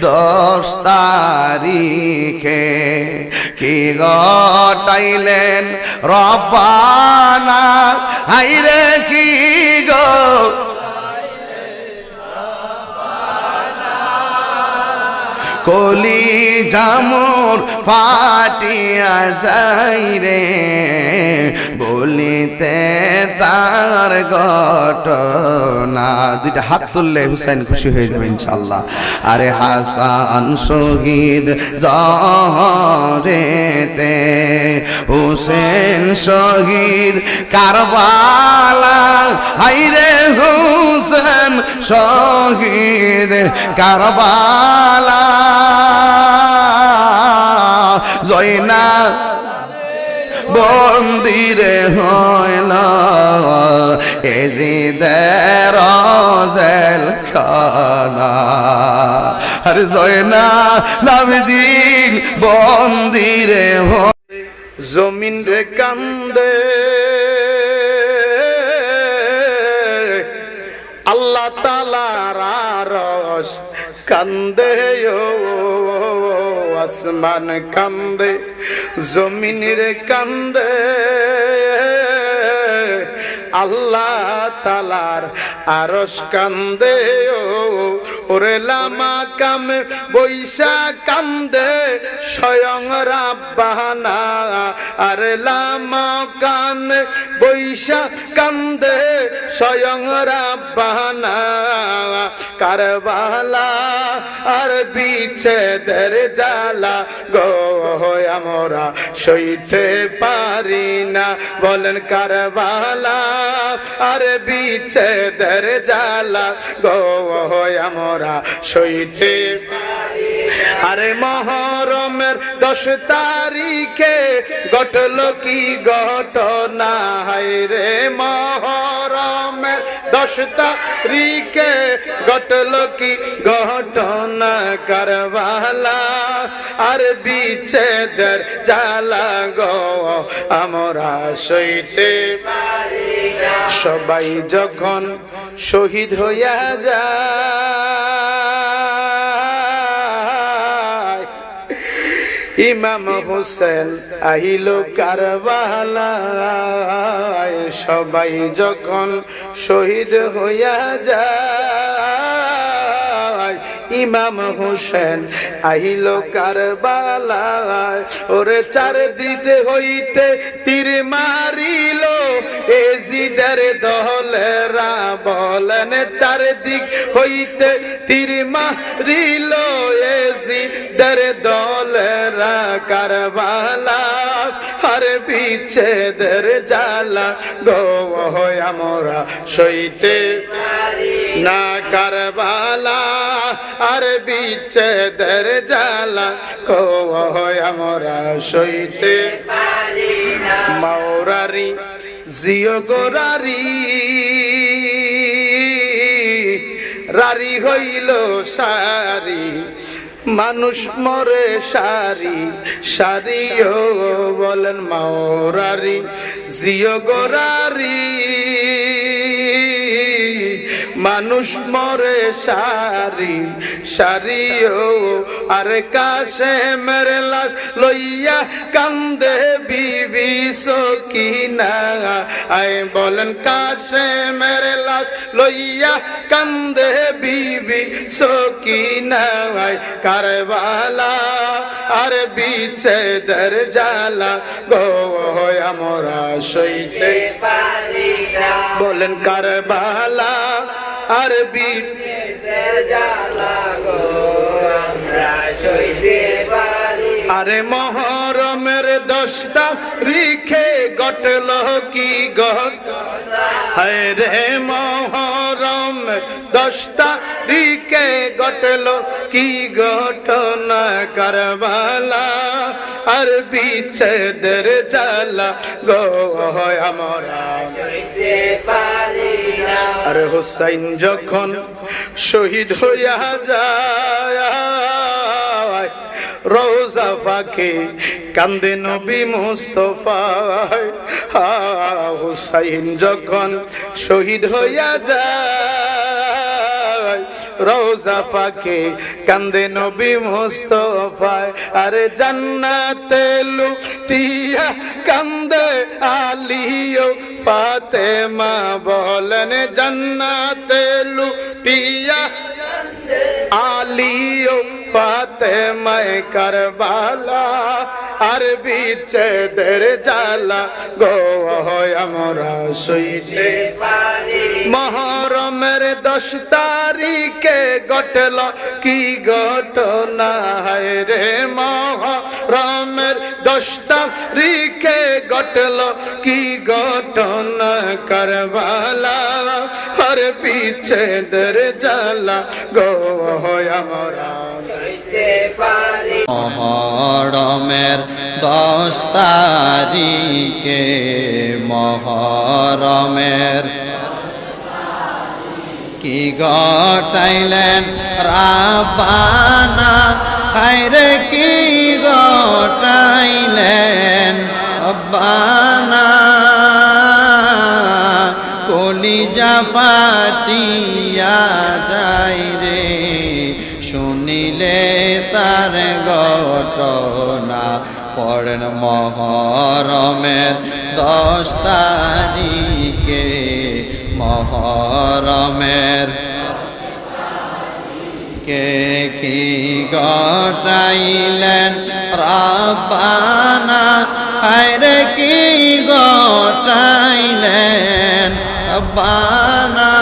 দশ তারিখে কি গটাইলেন রব্বানা? হাইরে কি গো? কলি জামুর ফাটিয়া যাই রে তার ঘটনা। দুইটা হাত তুললে হুসাইন খুশি হয়ে যাবে ইনশাল্লাহ আরে হাসান শহীদ জহরেতে হুসেন শহীদ কারবালা। হাইরে হুসেন শহীদ কারবালা। জয়না বন্দিরে হইল এজিদের জেল খানা। আরে জয়না নামদিন বন্দিরে জমিন রে কান্দে। আল্লাহ তালার কান্দে ও, আসমান কান্দে। জমিন রে কান্দে আল্লাহ তালার আরস কান্দে ওরে লামা কামে বৈশা কান্দে স্বয়ং রাব্বানা আরে লামা কামে বৈশা কান্দে স্বয়ং রাব্বানা কারবালা আর বিচ্ছেদের জ্বালা, গো আমরা সইতে পারি না। বলেন কারবালা আর বিচ্ছেদের জ্বালা গো আমরা সইতে আরে মহরমের দশ তারিখে ঘটল কি ঘটনা? রে মহরমের দশ তারিখে ঘটল কি ঘটনা? কারবালা আর বিচ্ছেদের জ্বালা গো, আমরা সইতে সবাই যখন শহীদ হইয়া যায়, ইমাম হোসেন আহিল কারবালায়, সবাই যখন শহীদ হইয়া যায় ইমাম হোসেন আহিল কারবালায়। ওরে চার দিতে হইতে তীর মারিল। এজিদের দলেরা বলেন, চারদিক হইতে তীর মারিল। এজিদের দলেরা কারবালা আর বিচ্ছেদের জ্বালা গো হয় আমরা সইতে না কারবালা। আর বিচ্ছেদের জ্বালা গো হয় আমরা সইতে মাওরারি, জিও গোরারি। রারি হইল সারি। মানুষ মরে সারি, সারিও বলেন মাওরারি, জিও গোরারি। মানুষ মরে সারি, সারিও আর কাশে মেরে লাশ লইয়া কান্দে। সকিনা আয় বলেন কাশে মেরে লাশ লইয়া কান্দে বিবি সকিনা কারবালা আর বিচ্ছেদের জ্বালা গো আমরা সইতে বলেন কারবালা আর আরে মহরমের দশটা রিখে গটল কি গট হায় মহরম, দশটা রিকে গটল কি ঘটনা কারবালা? আর বিচ্ছেদের জ্বালা গো আমরা। আর হুসাইন যখন শহীদ হইয়া যায় রোজা ফাঁকে কান্দে নবী মুস্তফায়। হুসাইন যখন শহীদ হইয়া যায় রোজা ফাঁকে কান্দে নবী মুস্তফায়। আরে জান্নাতে লুটিয়া কান্দে আলিও ফাতেমা বলেন, জান্নাতে লুটিয়া আলিও ফাতেমায় কারবালা আর বিচ্ছেদের জ্বালা। গো হয় আমরা সইতে মহরমের দশ তারিখে ঘটল কি ঘটনা? হায় রে মহরমের দশ তারিখে ঘটল কি ঘটনা? করবালা হর বিচ্ছেদের জ্বালা গো আমরা। মহরমের দশ তারিখে মহরমের কি গটাইলেন রাবানা হায়রে কি গটাইলেন বানা কলিজা ফাটিয়া যাই রে। শুনিলে তার ঘটনা, পড়েন মহরমের দশ তারিখে। মহরমের কে কি গটাইলেন রাবানা হায়রে কি গটাইলেন বানা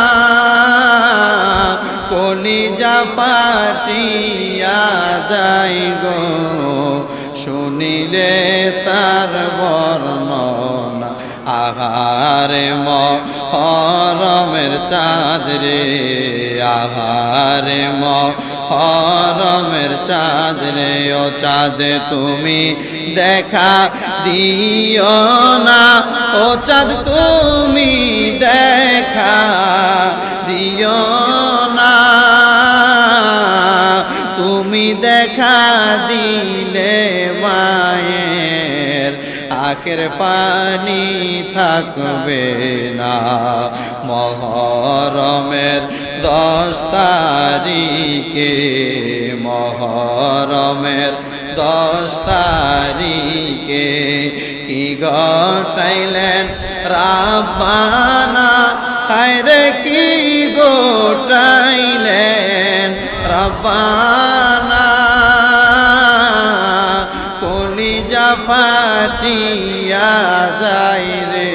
কলিজা ফাটিয়া যাই গো। শুনিলে তার বর্ণনা, আহারে মহরমের চাঁদ রে আহারে মহরমের চাঁদ রে ও চাঁদ তুমি দেখা দিও না, ও চাঁদ তুমি দেখা দিও না, তুমি দেখা দিলে মায়ের আখের পানি থাকবে না। মহরমের দশ তারিখে, মহরমের দশ তারিখে কি গটাইলেন রাব্বানা? হায়রে কি গোটাইলেন রাব্বানা? ফাটিয়া যাই রে।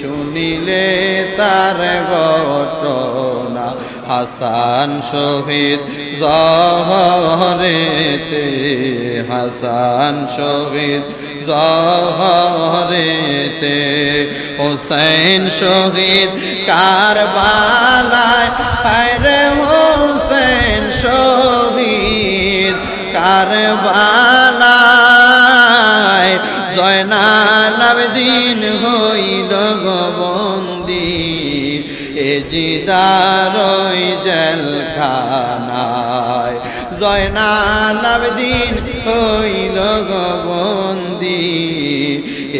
শুনিলে তার ঘটনা, হাসান শহীদ জহরেতে। হাসান শহীদ জহরেতে। হোসেন শহীদ কারবালায়, হায়রে হোসেন শহীদ জয়নাল আবেদিন হইল গবন্দি এ জিদারই জেলখানায় জয়নাল আবেদিন হইল গবন্দি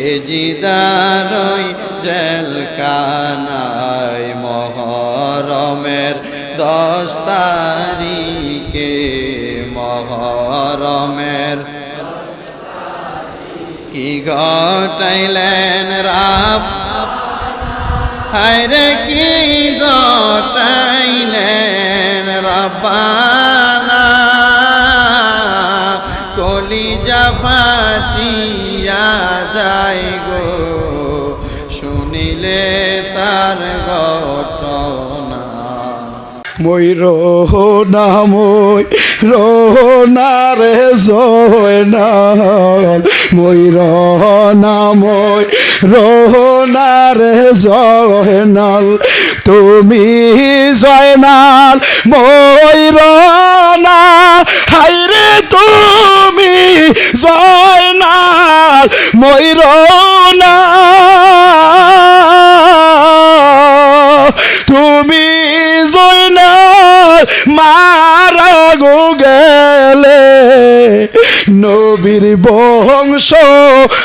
এ জিদারই জেলখানায় মহরমের দশ তারিখে মহরমের কি গটাইলেন রাব? হায়রে কি গটাইলেন রব্বানা মই রোহনা মই রোহনা রে জয়নাল মই রহনা মই রোহনা রে জয়নাল তুমি জয়নাল মই রহনা হাইরে তুমি জয়নাল মই রহনা মারা গো গেলে নবীর বংশ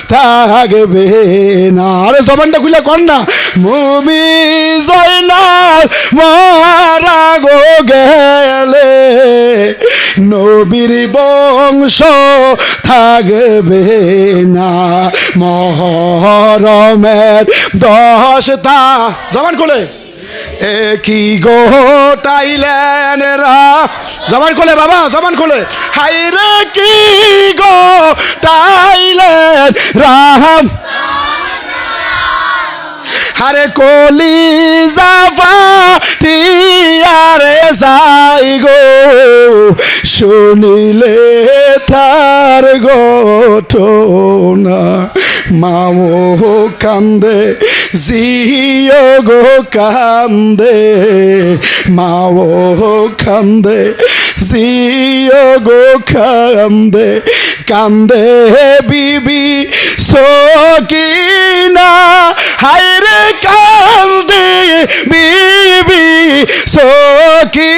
থাকবে না। আরে জবানটা খুলে কর না। মুমি জয়নাল মারা গো গেলে নবীর বংশ থাকবে না। মহরমের দশটা জবান খুলে। এ কি গো টাইলেন রা? জবান খোলে বাবা, জবান খোলে। হাই রে কি গো টাইলেন রাম আরে কলি যাবা টিয়ারে যাই গো, শুনিলে তার ঘটনা মাও কান্দে জিও গো কান্দে। মাও কান্দে জিও গো কান্দে। কান্দে বিবি সকিনা, হায়রে কান্দে বিবি সকি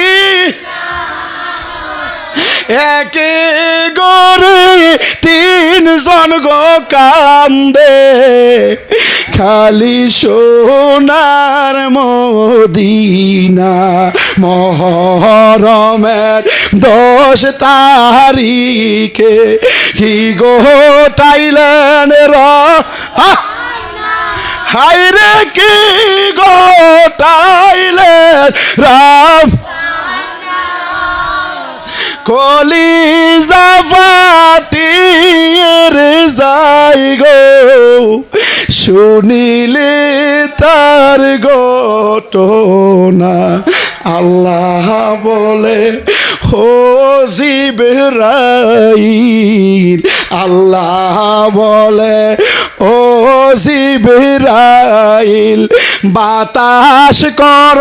একে গরে তিনজন গো কান্দে। খালি সোনার মদিনা, মহরমের দশ তারিখে কি গো টাইলেন র! হাইরে কি গো টাইলেন রাম কলি জাফাটির গো। শুনিলে তার ঘটনা আল্লাহ বলে হো জিবরাইল। আল্লাহ বলে, ও জিবরাইল, বাতাস কর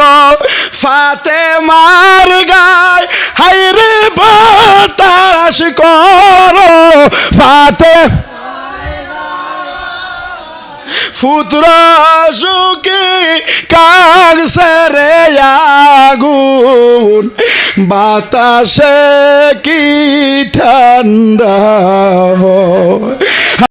ফাতে মার হাইরে বাতাস করো ফাতে। পুত্র কাল কাক সেরে আগুন বাতাসে কি ঠান্ডা হয়?